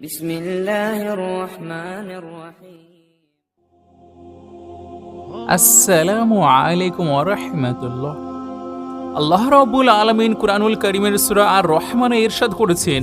بسم الله الرحمن الرحيم আসসালামু আলাইকুম ওরহমতুল্লাহ আল্লাহ রাব্বুল আলমিন কুরআনুল করিমের সুরা আর রহমানে ইরশাদ করেছেন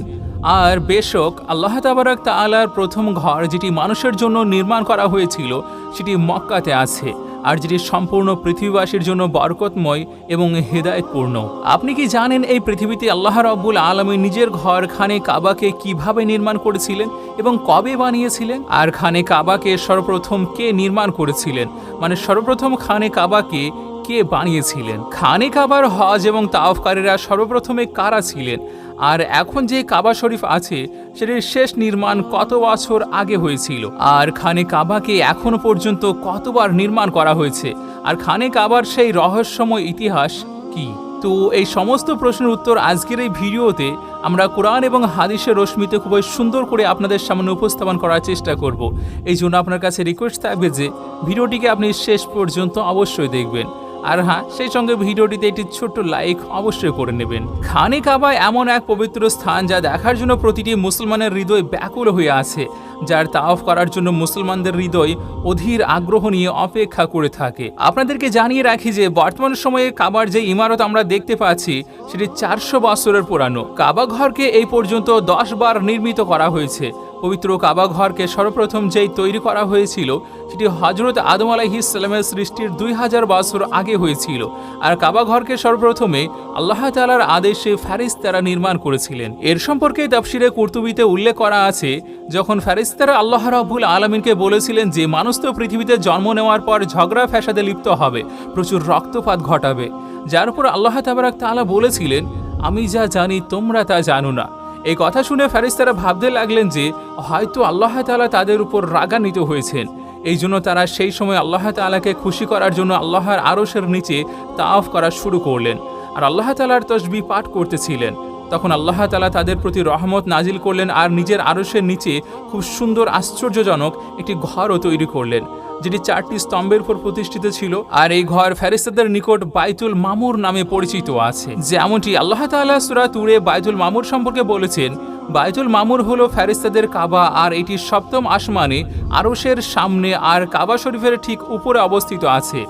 আর বেশক আল্লাহ তাবারাক তাআলার প্রথম ঘর যেটি মানুষের জন্য নির্মাণ করা হয়েছিল সেটি মক্কাতে আছে আর যেটি সম্পূর্ণ পৃথিবীবাসীর জন্য বরকতময় এবং হেদায়েতপূর্ণ। আপনি কি জানেন এই পৃথিবীতে আল্লাহ রাব্বুল আলমী নিজের ঘর খানে কাবাকে কীভাবে নির্মাণ করেছিলেন এবং কবে বানিয়েছিলেন? আর খানে কাবাকে সর্বপ্রথম কে নির্মাণ করেছিলেন? মানে সর্বপ্রথম খানে কাবাকে কে বানিয়েছিলেন? খানে কাবার হজ এবং তাওফকারীরা সর্বপ্রথমে কারা ছিলেন? আর এখন যে কাবা শরীফ আছে, সেটির শেষ নির্মাণ কত বছর আগে হয়েছিল? আর খানে কাবাকে এখনও পর্যন্ত কতবার নির্মাণ করা হয়েছে? আর খানে কাবার সেই রহস্যময় ইতিহাস কি? তো এই সমস্ত প্রশ্নের উত্তর আজকের এই ভিডিওতে আমরা কোরআন এবং হাদিসের রশ্মিতে খুবই সুন্দর করে আপনাদের সামনে উপস্থাপন করার চেষ্টা করব। এই জন্য আপনার কাছে রিকোয়েস্ট থাকবে যে, ভিডিওটিকে আপনি শেষ পর্যন্ত অবশ্যই দেখবেন। আর হ্যাঁ সেই সঙ্গে ভিডিওটিতে একটি ছোট্ট লাইক অবশ্যই করে নেবেন। খানে কাবা এমন এক পবিত্র স্থান যা দেখার জন্য প্রতিটি মুসলমানের হৃদয় ব্যাকুল হয়ে আছে, যার তাওফ করার জন্য মুসলমানদের হৃদয় অধীর আগ্রহ নিয়ে অপেক্ষা করে থাকে। আপনাদেরকে জানিয়ে রাখি যে বর্তমান সময়ে কাবার যে ইমারত আমরা দেখতে পাচ্ছি, সেটি চারশো বছরের পুরানো। কাবা ঘরকে এই পর্যন্ত দশ বার নির্মিত করা হয়েছে। পবিত্র কাবা ঘরকে সর্বপ্রথম যেই তৈরি করা হয়েছিল, সেটি হজরত আদম আলাইহিসাল্লামের সৃষ্টির দুই হাজার বছর আগে হয়েছিল। আর কাবা ঘরকে সর্বপ্রথমে আল্লাহ তালার আদেশে ফ্যারিস্তারা নির্মাণ করেছিলেন। এর সম্পর্কে তাফসিরে কুর্তুবিতে উল্লেখ করা আছে, যখন ফ্যারিস্তারা আল্লাহ রাবুল আলমিনকে বলেছিলেন যে, মানুষ তো পৃথিবীতে জন্ম নেওয়ার পর ঝগড়া ফ্যাসাদে লিপ্ত হবে, প্রচুর রক্তপাত ঘটাবে। যার উপর আল্লাহ তাবারাক তালা বলেছিলেন, আমি যা জানি তোমরা তা জানো না। এই কথা শুনে ফেরেশতারা ভাবতে লাগলেন যে হয়তো আল্লাহ তালা তাদের উপর রাগান্বিত হয়েছেন। এই জন্য তারা সেই সময় আল্লাহ তাআলাকে খুশি করার জন্য আল্লাহর আরশের নিচে তাওয়াফ করা শুরু করলেন আর আল্লাহ তাআলার তসবি পাঠ করতেছিলেন। তখন আল্লাহ তালা তাদের প্রতি রহমত নাজিল করলেন আর নিজের আরশের নিচে খুব সুন্দর, আশ্চর্যজনক একটি ঘরও তৈরি করলেন। যেটি চারটি স্তম্ভের উপর প্রতিষ্ঠিত ছিল, আর এই ঘর ফেরেস্তাদের নিকট বাইতুল মামুর নামে পরিচিত আছে। যেমনটি আল্লাহ তাল্লাহ সুরা তুরে বাইতুল মামুর সম্পর্কে বলেছেন, বাইতুল মামুর হলো ফেরেস্তাদের কাবা, আর এটি সপ্তম আসমানে আরশের সামনে আর কাবা শরীফের ঠিক উপরে অবস্থিত আছে।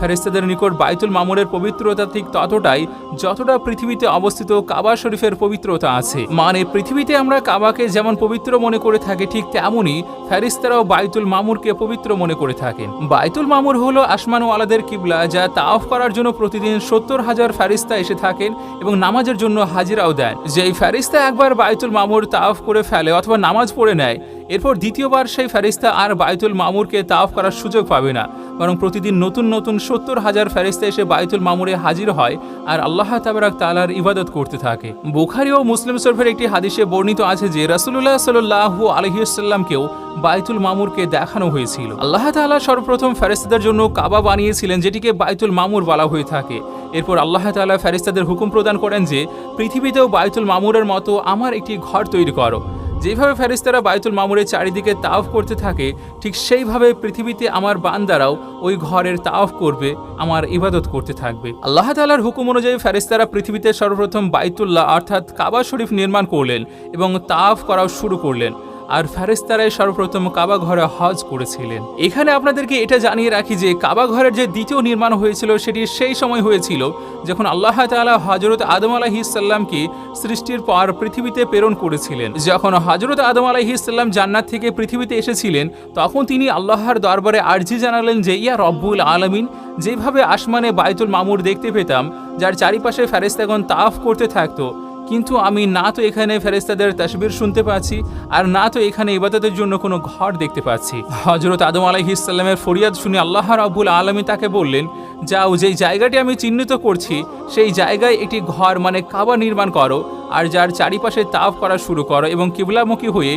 ফেরেস্তাদের নিকট বাইতুল মামুরের পবিত্রতা ঠিক ততটাই যতটা পৃথিবীতে অবস্থিত কাবা শরীফের পবিত্রতা আছে। মানে পৃথিবীতে আমরা কাবাকে যেমন পবিত্র মনে করে থাকি, ঠিক তেমনই ফেরিস্তারাও বাইতুল মামুরকে পবিত্র মনে করে থাকেন। বাইতুল মামুর হলো আসমানওয়ালাদের কিবলা, যা তাওফ করার জন্য প্রতিদিন সত্তর হাজার ফেরিস্তা এসে থাকেন এবং নামাজের জন্য হাজিরাও দেন। যেই ফেরিস্তা একবার বাইতুল মামুর তাওফ করে ফেলে অথবা নামাজ পড়ে নেয় এরপর দ্বিতীয়বার সেই ফেরিস্তা আর বায়তুল মামুরকে তাফ করার সুযোগ পাবে না, বরং প্রতিদিন নতুন নতুন সত্তর হাজার ফেরিস্তা এসে বাইতুল মামুরে হাজির হয় আর আল্লাহ তাবারাক তালার ইবাদত করতে থাকে। বুখারি ও মুসলিম শরীফের একটি হাদিসে বর্ণিত আছে যে রাসুল্লাহ সাল্লাহু আলহিউসাল্লামকেও বাইতুল মামুরকে দেখানো হয়েছিল। আল্লাহ তাআলা সর্বপ্রথম ফেরেস্তাদের জন্য কাবা বানিয়েছিলেন যেটিকে বাইতুল মামুর বলা হয়ে থাকে। এরপর আল্লাহ তাআলা ফেরেস্তাদের হুকুম প্রদান করেন যে, পৃথিবীতেও বাইতুল মামুরের মতো আমার একটি ঘর তৈরি করো। যেভাবে ফেরিস্তারা বায়তুল মামুরের চারিদিকে তাফ করতে থাকে, ঠিক সেইভাবে পৃথিবীতে আমার বান্দারাও ওই ঘরের তাওফ করবে, আমার ইবাদত করতে থাকবে। আল্লাহ তালার হুকুম অনুযায়ী ফেরিস্তারা পৃথিবীতে সর্বপ্রথম বাইতুল্লাহ, অর্থাৎ কাবা শরীফ নির্মাণ করলেন এবং তাফ করাও শুরু করলেন। আর ফেরেস্তারাই সর্বপ্রথম কাবা ঘরে হজ করেছিলেন। এখানে আপনাদেরকে এটা জানিয়ে রাখি যে কাবা ঘরের যে দ্বিতীয় নির্মাণ হয়েছিল, সেটি সেই সময় হয়েছিল যখন আল্লাহ তাআলা হজরত আদম আলাহিসাল্লামকে সৃষ্টির পর পৃথিবীতে প্রেরণ করেছিলেন। যখন হজরত আদম আলাহিসাল্লাম জান্নাত থেকে পৃথিবীতে এসেছিলেন, তখন তিনি আল্লাহর দরবারে আর্জি জানালেন যে, ইয়া রব্বুল আলমিন, যেভাবে আসমানে বাইতুল মামুর দেখতে পেতাম, যার চারিপাশে ফেরেস্তাগণ তাফ করতে থাকতো কিন্তু আমি না তো এখানে ফেরেস্তাদের তসবির শুনতে পাচ্ছি, আর না তো এখানে ইবাদতের জন্য কোনো ঘর দেখতে পাচ্ছি। হজরত আদম আলাইহিসাল্লামের ফরিয়াদ শুনে আল্লাহ রাব্বুল আলমী তাকে বললেন, যাও, যেই জায়গাটি আমি চিহ্নিত করছি, সেই জায়গায় একটি ঘর মানে কাবা নির্মাণ করো, আর যার চারিপাশে তাপ করা শুরু করো এবং কিবলামুখী হয়ে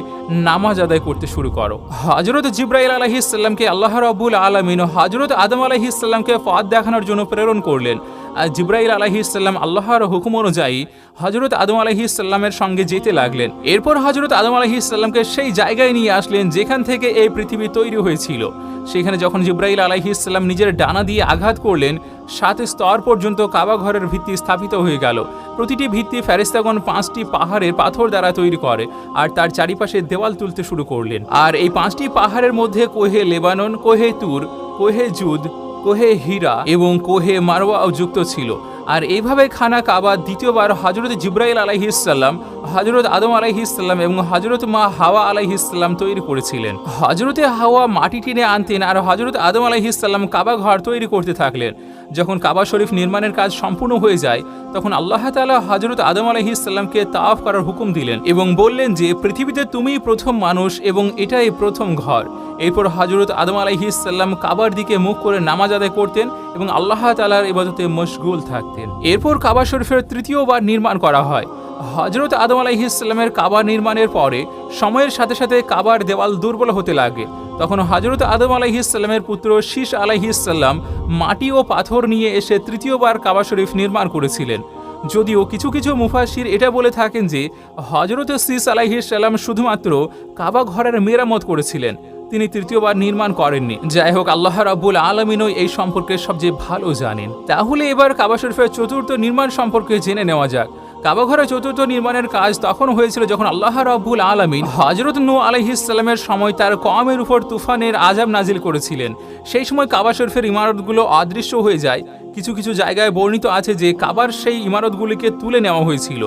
নামাজ আদায় করতে শুরু করো। হজরত জিব্রাইল আলহিসাল্লামকে আল্লাহ রাব্বুল আলমিন হজরত আদম আলহিসাল্লামকে পথ দেখানোর জন্য প্রেরণ করলেন। জিব্রাইল আলাহিসাল্লাম আল্লাহর হুকুম অনুযায়ী হজরত আদম আলাহিসাল্লামের সঙ্গে যেতে লাগলেন। এরপর হজরত আদম আলাহিসাল্লামকে সেই জায়গায় নিয়ে আসলেন যেখান থেকে এই পৃথিবী তৈরি হয়েছিল। সেখানে যখন জিব্রাইল আলাইহিসাল্লাম নিজের ডানা দিয়ে আঘাত করলেন, সাত স্তর পর্যন্ত কাবা ঘরের ভিত্তি স্থাপিত হয়ে গেল। প্রতিটি ভিত্তি ফেরেস্তাগণ পাঁচটি পাহাড়ের পাথর দ্বারা তৈরি করে আর তার চারিপাশে দেওয়াল তুলতে শুরু করলেন। আর এই পাঁচটি পাহাড়ের মধ্যে কোহে লেবানন, কোহে তুর, কোহে জুদ কোহে হীরা এবং কোহে মারওয়াও যুক্ত ছিল। আর এইভাবে খানা কাবা দ্বিতীয়বার হজরত জিব্রাইল আলাইহিসাল্লাম হজরত আদম আলাইহিসাল্লাম এবং হজরত মা হাওয়া আলাইহিসাল্লাম তৈরি করেছিলেন। হজরতে হাওয়া মাটি টেনে আনতেন আর হজরত আদম আলাইহিসাল্লাম কাবা ঘর তৈরি করতে থাকলেন। যখন কাবা শরীফ নির্মাণের কাজ সম্পূর্ণ হয়ে যায়, তখন আল্লাহ তালা হজরত আদম আলহিসাল্লামকে তাফ করার হুকুম দিলেন এবং বললেন যে, পৃথিবীতে তুমিই প্রথম মানুষ এবং এটাই প্রথম ঘর। এরপর হজরত আদম আলহিসাল্লাম কাবার দিকে মুখ করে নামাজ আদায় করতেন এবং আল্লাহ তালার ইবাদতে মশগুল থাকতেন। এরপর কাবা শরীফের তৃতীয়বার নির্মাণ করা হয়। হজরত আদম আলাইহিসাল্লামের কাবা নির্মাণের পরে সময়ের সাথে সাথে কাবার দেওয়াল দুর্বল হতে লাগে। তখন হজরত আদম আলাইহিসাল্লামের পুত্র শীষ আলাইহিসাল্লাম মাটি ও পাথর নিয়ে এসে তৃতীয়বার কাবা শরীফ নির্মাণ করেছিলেন। যদিও কিছু কিছু মুফাসির এটা বলে থাকেন যে হজরত সিস আলাইহিসাল্লাম শুধুমাত্র কাবা ঘরের মেরামত করেছিলেন। তিনি তৃতীয়বার নির্মাণ করেননি। যাই হোক, আল্লাহ রাব্বুল আলমিনও এই সম্পর্কে সবচেয়ে ভালো জানেন। তাহলে এবার কাবা শরীফের চতুর্থ নির্মাণ সম্পর্কে জেনে নেওয়া যাক। কাবাঘরের চতুর্থ নির্মাণের কাজ তখন হয়েছিল যখন আল্লাহ রাব্বুল আলমিন হজরত নু আলহিসাল্লামের সময় তার কমের উপর তুফানের আজাব নাজিল করেছিলেন। সেই সময় কাবা শরীফের ইমারতগুলো অদৃশ্য হয়ে যায়। কিছু কিছু জায়গায় বর্ণিত আছে যে কাবার সেই ইমারতগুলিকে তুলে নেওয়া হয়েছিল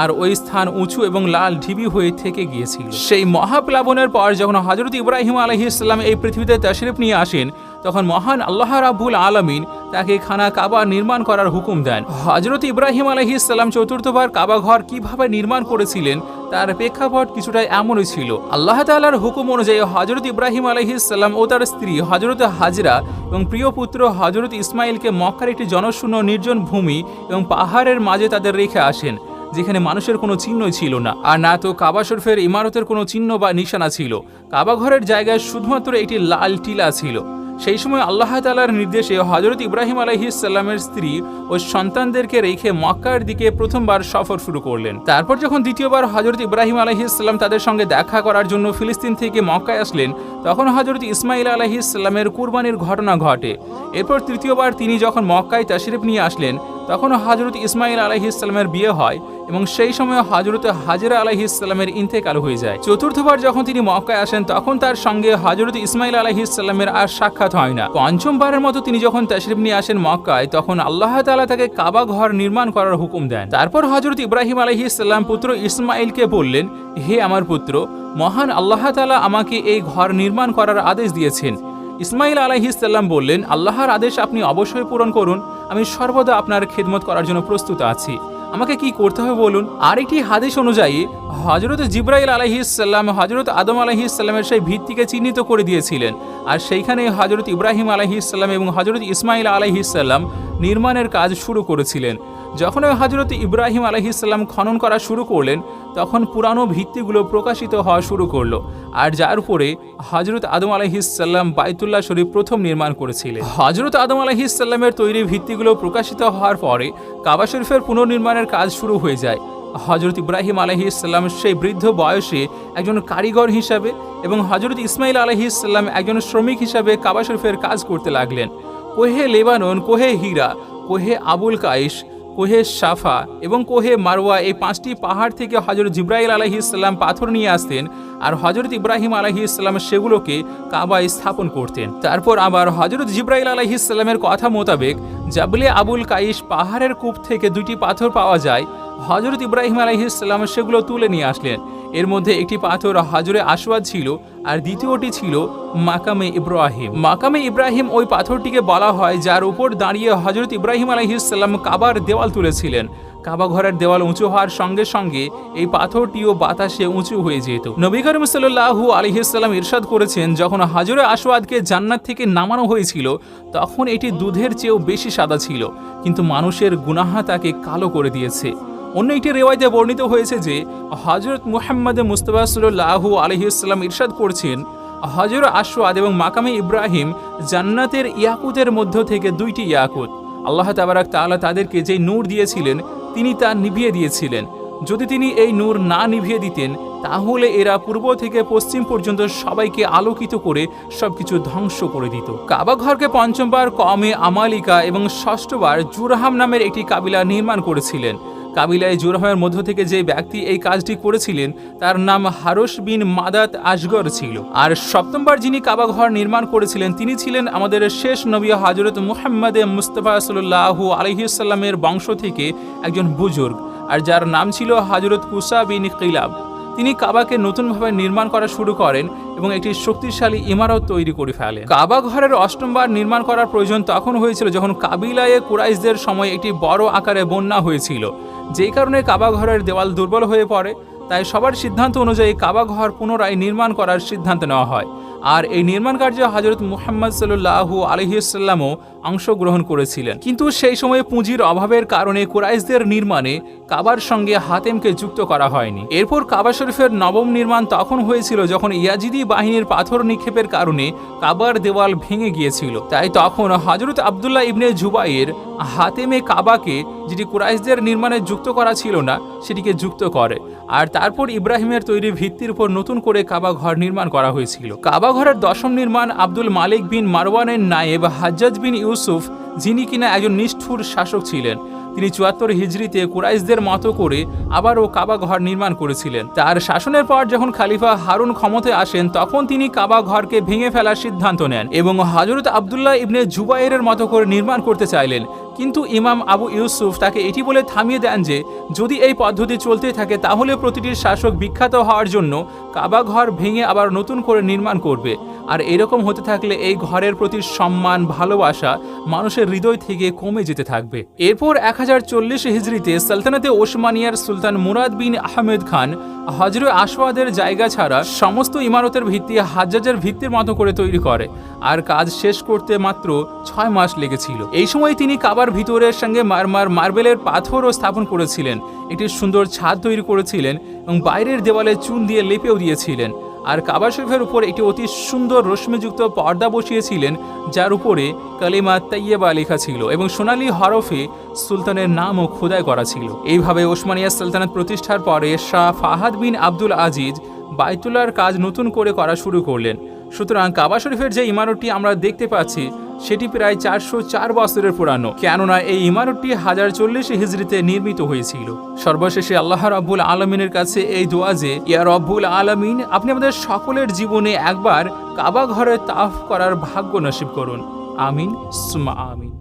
আর ওই স্থান উঁচু এবং লাল ঢিবি হয়ে থেকে গিয়েছিল। সেই মহাপ্লাবনের পর যখন হজরত ইব্রাহিম আলহিসাল্লাম এই পৃথিবীতে তশরিফ নিয়ে আসেন তখন মহান আল্লাহ রাব্বুল আলমিন তাকে খানা কাবা নির্মাণ করার হুকুম দেন। হজরত ইব্রাহিম আলহিসাল্লাম চতুর্থবার কাবা ঘর কীভাবে নির্মাণ করেছিলেন, তার প্রেক্ষাপট কিছুটা এমনই ছিল। আল্লাহ তাআলার হুকুম অনুযায়ী হজরত ইব্রাহিম আলহিসাল্লাম ও তার স্ত্রী হজরত হাজরা এবং প্রিয় পুত্র হজরত ইসমাইলকে মক্কার একটি জনশূন্য নির্জন ভূমি এবং পাহাড়ের মাঝে তাদের রেখে আসেন, যেখানে মানুষের কোনো চিহ্নই ছিল না। আর না তো কাবা শরফের ইমারতের কোনো চিহ্ন বা নিশানা ছিল। কাবা ঘরের জায়গায় শুধুমাত্র একটি লাল টিলা ছিল। সেই সময় আল্লাহ তালার নির্দেশে হজরত ইব্রাহিম আলহিসাল্লামের স্ত্রী ও সন্তানদেরকে রেখে মক্কার দিকে প্রথমবার সফর শুরু করলেন। তারপর যখন দ্বিতীয়বার হজরত ইব্রাহিম আলহিসাল্লাম তাদের সঙ্গে দেখা করার জন্য ফিলিস্তিন থেকে মক্কায় আসলেন, তখন হজরত ইসমাইল আলহিসাল্লামের কুরবানির ঘটনা ঘটে। এরপর তৃতীয়বার তিনি যখন মক্কায় তাশরিফ নিয়ে আসলেন, তখন হজরত ইসমাইল আলহিসাল্লামের বিয়ে হয় এবং সেই সময় হজরত হাজিরা আলহিসাল্লামের ইন্তেকাল হয়ে যায়। চতুর্থবার যখন তিনি মক্কায় আসেন, তখন তার সঙ্গে হজরত ইসমাইল আলহিসাল্লামের আর সাক্ষাৎ হয় না। পঞ্চমবারের মতো তিনি যখন তশরিফ নিয়ে আসেন মক্কায়, তখন আল্লাহ তালা তাকে কাবা ঘর নির্মাণ করার হুকুম দেন। তারপর হজরত ইব্রাহিম আলহিসাল্লাম পুত্র ইসমাইলকে বললেন, হে আমার পুত্র, মহান আল্লাহ তালা আমাকে এই ঘর নির্মাণ করার আদেশ দিয়েছেন। ইসমাইল আলাইহিসাল্লাম বললেন, আল্লাহর আদেশ আপনি অবশ্যই পূরণ করুন। আমি সর্বদা আপনার খেদমত করার জন্য প্রস্তুত আছি। আমাকে কি করতে হবে বলুন? আরেকটি হাদিস অনুযায়ী হজরত জিব্রাইল আলাইহিসাল্লাম হজরত আদম আলহিসাল্লামের সেই ভিত্তিকে চিহ্নিত করে দিয়েছিলেন। আর সেইখানে হজরত ইব্রাহিম আলহিসাল্লাম এবং হজরত ইসমাইল আলহিসাল্লাম নির্মাণের কাজ শুরু করেছিলেন। যখন ওই হজরত ইব্রাহিম আলহিসাল্লাম খনন করা শুরু করলেন, তখন পুরানো ভিত্তিগুলো প্রকাশিত হওয়া শুরু করল, আর যার উপরে হজরত আদম আলহিসাল্লাম বাইতুল্লাহ শরীফ প্রথম নির্মাণ করেছিলেন। হজরত আদম আলহিসাল্লামের তৈরি ভিত্তিগুলো প্রকাশিত হওয়ার পরে কাবা শরীফের পুনর্নির্মাণের কাজ শুরু হয়ে যায়। হজরত ইব্রাহিম আলহিসাল্লাম সেই বৃদ্ধ বয়সে একজন কারিগর হিসাবে এবং হজরত ইসমাইল আলহিসাল্লাম একজন শ্রমিক হিসাবে কাবা শরীফের কাজ করতে লাগলেন। কোহে লেবানন, কোহে হীরা, কোহে আবুল কাইশ কোহে সাফা এবং কোহে মারওয়া এই পাঁচটি পাহাড় থেকে হজরত জিব্রাহিল আলহি ইসলাম পাথর নিয়ে আসতেন আর হজরত ইব্রাহিম আলহি ইসলাম সেগুলোকে কাবায় স্থাপন করতেন। তারপর আবার হজরত জিব্রাইল আলহি ইসলামের কথা মোতাবেক জাবলে আবুল কাইশ পাহাড়ের কূপ থেকে দুটি পাথর পাওয়া যায়। হজরত ইব্রাহিম আলহি ইসলাম সেগুলো তুলে নিয়ে আসলেন। এর মধ্যে একটি পাথর হাজরে আসওয়াদ ছিল আর দ্বিতীয়টি ছিল মাকামে ইব্রাহিম। মাকামে ইব্রাহিম ওই পাথরটিকে বলা হয় যার উপর দাঁড়িয়ে হজরত ইব্রাহিম আলহিসাল্লাম কাবার দেওয়াল তুলেছিলেন। কাবা ঘরের দেওয়াল উঁচু হওয়ার সঙ্গে সঙ্গে এই পাথরটিও বাতাসে উঁচু হয়ে যেত। নবী করিম সাল্লাহু আলহিসাল্লাম ইরশাদ করেছেন, যখন হাজরে আসওয়াদকে জান্নাত থেকে নামানো হয়েছিল, তখন এটি দুধের চেয়েও বেশি সাদা ছিল, কিন্তু মানুষের গুনাহা তাকে কালো করে দিয়েছে। অন্য একটি রেওয়ায়তে বর্ণিত হয়েছে যে হজরত মুহাম্মদ মুস্তফা সাল্লাহু আলহিউসাল্লাম ইরশাদ করছেন হজর আশওয়াদ এবং মাকামে ইব্রাহিম জান্নাতের ইয়াকুতের মধ্য থেকে দুইটি ইয়াকুত। আল্লাহ তাবারাক তাআলা তাদেরকে যেই নূর দিয়েছিলেন, তিনি তা নিভিয়ে দিয়েছিলেন। যদি তিনি এই নূর না নিভিয়ে দিতেন, তাহলে এরা পূর্ব থেকে পশ্চিম পর্যন্ত সবাইকে আলোকিত করে সবকিছু ধ্বংস করে দিত। কাবা ঘরকে পঞ্চমবার কমে আমালিকা এবং ষষ্ঠবার জুরহাম নামের একটি কাবিলা নির্মাণ করেছিলেন। কাবিলায় জুরহামের মধ্য থেকে যে ব্যক্তি এই কাজটি করেছিলেন, তার নাম হারস বিন মাদাত আসগর ছিল। আর সপ্তমবার যিনি কাবা ঘর নির্মাণ করেছিলেন, তিনি ছিলেন আমাদের শেষ নবী হাজরত মুহাম্মদে মুস্তফা সাল্লাহু আলহিসাল্লামের বংশ থেকে একজন বুজুর্গ, আর যার নাম ছিল হাজরত কুসা বিন কিলাব। তিনি কাবাকে নতুনভাবে নির্মাণ করা শুরু করেন এবং একটি শক্তিশালী ইমারত তৈরি করে ফেলেন। কাবা ঘরের অষ্টমবার নির্মাণ করার প্রয়োজন তখন হয়েছিল যখন কাবিলায়ে কুরাইশদের সময় একটি বড় আকারে বন্যা হয়েছিল। যেই কারণে কাবা ঘরের দেওয়াল দুর্বল হয়ে পড়ে, তাই সবার সিদ্ধান্ত অনুযায়ী কাবা ঘর পুনরায় নির্মাণ করার সিদ্ধান্ত নেওয়া হয়। আর এই নির্মাণ কার্যে হজরত মুহাম্মদ সাল্লাহু আলহিসাল্লামও অংশগ্রহণ করেছিলেন। কিন্তু সেই সময়ে পুঁজির অভাবের কারণে কুরাইশদের নির্মাণে কাবার সঙ্গে হাতেমকে যুক্ত করা হয়নি। এরপর কাবা শরীফের নবম নির্মাণ তখন হয়েছিল যখন ইয়াজিদি বাহিনীর পাথর নিক্ষেপের কারণে কাবার দেওয়াল ভেঙে গিয়েছিল। তাই তখন হজরত আবদুল্লাহ ইবনে জুবাইর হাতেমে কাবাকে, যেটি কুরাইশদের নির্মাণে যুক্ত করা ছিল না, সেটিকে যুক্ত করে। আর তারপর ইব্রাহিমের তৈরি ভিত্তির উপর নতুন করে কাবা ঘর নির্মাণ করা হয়েছিল। কাবা ঘরের দশম নির্মাণ আব্দুল মালিক বিন মারওয়ানের নায়েব হাজ্জাজ বিন ইউসুফ, যিনি কিনা একজন নিষ্ঠুর শাসক ছিলেন, তিনি চুয়াত্তর হিজড়িতে কুরাইশদের মতো করে আবারও কাবা ঘর নির্মাণ করেছিলেন। তার শাসনের পর যখন খালিফা হারুন ক্ষমতায় আসেন, তখন তিনি কাবা ঘরকে ভেঙে ফেলার সিদ্ধান্ত নেন এবং হজরত আবদুল্লাহ ইবনে জুবাইরের মতো করে নির্মাণ করতে চাইলেন। কিন্তু ইমাম আবু ইউসুফ তাকে এটি বলে থামিয়ে দেন যে, যদি এই পদ্ধতি চলতে থাকে, তাহলে প্রতিটি শাসক বিখ্যাত হওয়ার জন্য কাবা ঘর ভেঙে আবার নতুন করে নির্মাণ করবে। আর এরকম হতে থাকলে এই ঘরের প্রতি সম্মান, ভালোবাসা মানুষের হৃদয় থেকে কমে যেতে থাকবে। এরপর এক হাজার চল্লিশ হিজড়িতে সালতানাতে ওসমানিয়ার সুলতান মুরাদ বিন আহমেদ খান হজরে আসওয়াদের জায়গা ছাড়া সমস্ত ইমারতের ভিত্তি হাজ্জাজের ভিত্তির মতো করে তৈরি করে। আর কাজ শেষ করতে মাত্র ছয় মাস লেগেছিল। এই সময় তিনি কাবার ভিতরের সঙ্গে মার্বেলের পাথরও স্থাপন করেছিলেন। একটি সুন্দর ছাদ তৈরি করেছিলেন এবং বাইরের দেওয়ালে চুন দিয়ে লেপেও দিয়েছিলেন। আর কাবা শরীফের উপর একটি অতি সুন্দর রশ্মিযুক্ত পর্দা বসিয়েছিলেন, যার উপরে কালিমা তাইয়েবা লেখা ছিল এবং সোনালী হরফে সুলতানের নামও খোদাই করা ছিল। এইভাবে ওসমানিয়া সালতানাত প্রতিষ্ঠার পরে শাহ ফাহাদ বিন আব্দুল আজিজ বাইতুল্লার কাজ নতুন করে করা শুরু করলেন। সুতরাং কাবা শরীফের যে ইমারতটি আমরা দেখতে পাচ্ছি সেটি প্রায় চারশো চার বছরের পুরানো। কেননা এই ইমারতটি হাজার চল্লিশ হিজড়িতে নির্মিত হয়েছিল। সর্বশেষে আল্লাহ রাব্বুল আলমিনের কাছে এই দোয়া যে, ইয়া রব্বুল আলমিন, আপনি আমাদের সকলের জীবনে একবার কাবা ঘরে তাফ করার ভাগ্য নসিব করুন। আমিন সুমা আমিন।